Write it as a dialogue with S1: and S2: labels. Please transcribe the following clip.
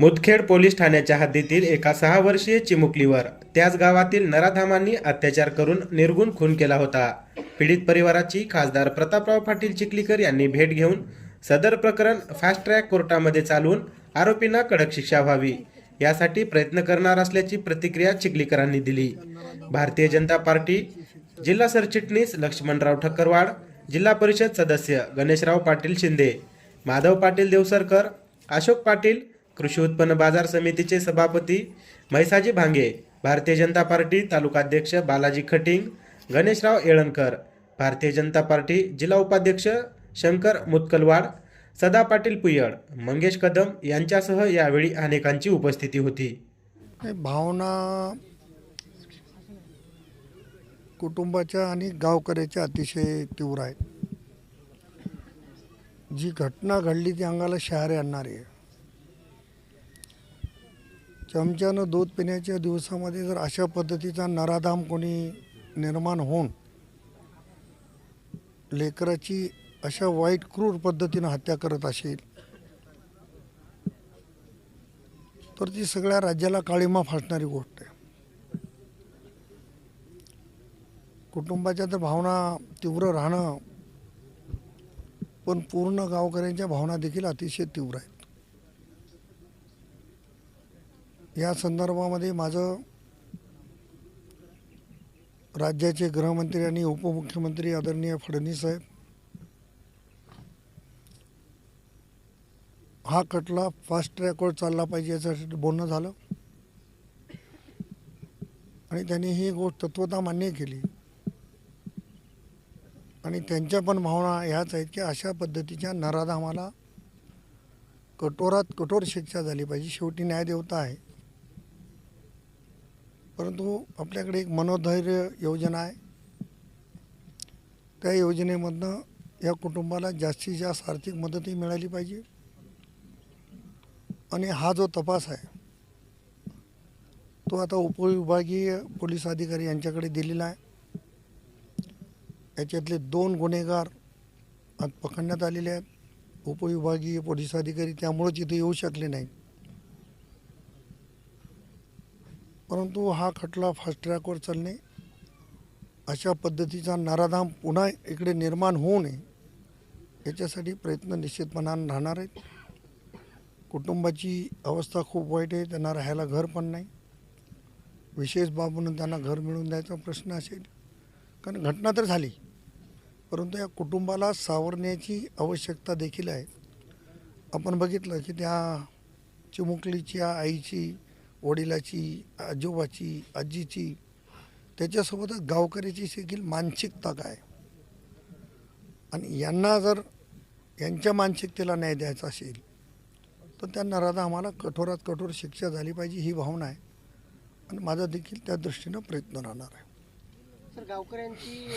S1: Mudkhed police ठाण्याच्या हद्दीतील एका सहा वर्षीय चिमुकलीवर त्याच गावातील नराधामांनी अत्याचार करून निर्गुण खून केला होता. पीडित परिवाराची खासदार प्रतापराव पाटील चिखलीकर यांनी भेट घेऊन सदर प्रकरण फास्ट ट्रॅक कोर्टामध्ये चालवून आरोपींना कडक शिक्षा व्हावी यासाठी प्रयत्न करणार असल्याची प्रतिक्रिया चिखलीकरांनी दिली. भारतीय जनता पार्टी जिल्हा सरचिटणीस लक्ष्मणराव ठक्करवाड जिल्हा परिषद सदस्य गणेशराव पाटील शिंदे माधव पाटील देवसरकर अशोक पाटील कृषी उत्पन्न बाजार समितीचे सभापती म्हैसाजी भांगे भारतीय जनता पार्टी तालुकाध्यक्ष बालाजी खटिंग गणेशराव येळणकर भारतीय जनता पार्टी जिल्हा उपाध्यक्ष शंकर मुतकलवाड सदा पाटील पुयड मंगेश कदम यांच्यासह यावेळी अनेकांची उपस्थिती होती.
S2: भावना कुटुंबाच्या आणि गावकऱ्याच्या अतिशय तीव्र आहेत. जी घटना घडली ती अंगाला शहारे आणणारी आहे. चमच्यानं दूध पिण्याच्या दिवसामध्ये जर अशा पद्धतीचा नराधाम कोणी निर्माण होऊन लेकराची अशा वाईट क्रूर पद्धतीनं हत्या करत असेल तर ती सगळ्या राज्याला काळीमा फासणारी गोष्ट आहे. कुटुंबाच्या तर भावना तीव्र राहणं पण पूर्ण गावकऱ्यांच्या भावना देखील अतिशय तीव्र आहेत. या संदर्भामध्ये माझं राज्याचे गृहमंत्री आणि उपमुख्यमंत्री आदरणीय फडणवीस साहेब हा खटला फास्ट ट्रॅकवर चालला पाहिजे याच्यासाठी बोलणं झालं. आणि त्यांनी ही गोष्ट तत्वता मान्य केली. आणि त्यांच्या पण भावना ह्याच आहेत की अशा पद्धतीच्या नराधामाला कठोरात कठोर शिक्षा झाली पाहिजे. शेवटी न्यायदेवता आहे. परंतु आपल्याकडे एक मनोधैर्य योजना आहे. त्या योजनेमधनं या कुटुंबाला जास्तीत जास्त आर्थिक मदतही मिळाली पाहिजे. आणि हा जो तपास आहे तो आता उपविभागीय पोलीस अधिकारी यांच्याकडे दिलेला आहे. याच्यातले दोन गुन्हेगार आज पकडण्यात आलेले आहेत. उपविभागीय पोलीस अधिकारी त्यामुळेच इथे येऊ शकले नाहीत. परंतु हा खटला फास्ट ट्रॅकवर चालणे अशा पद्धतीचा नराधाम पुन्हा इकडे निर्माण होऊ नये याच्यासाठी प्रयत्न निश्चितपणानं राहणार आहेत. कुटुंबाची अवस्था खूप वाईट आहे त्यांना राहायला घर पण नाही. विशेष बाब म्हणून त्यांना घर मिळवून द्यायचा प्रश्न असेल. कारण घटना तर झाली परंतु या कुटुंबाला सावरण्याची आवश्यकता देखील आहे. आपण बघितलं की त्या चिमुकलीच्या आईची वडिलाची आजोबाची आजीची त्याच्यासोबतच गावकऱ्याची देखील मानसिकता काय? आणि यांना जर यांच्या मानसिकतेला न्याय द्यायचा असेल तर त्यांना राधा आम्हाला कठोरात कठोर शिक्षा झाली पाहिजे ही भावना आहे. आणि माझा देखील त्या दृष्टीनं प्रयत्न राहणार आहे.
S3: सर गावकऱ्यांची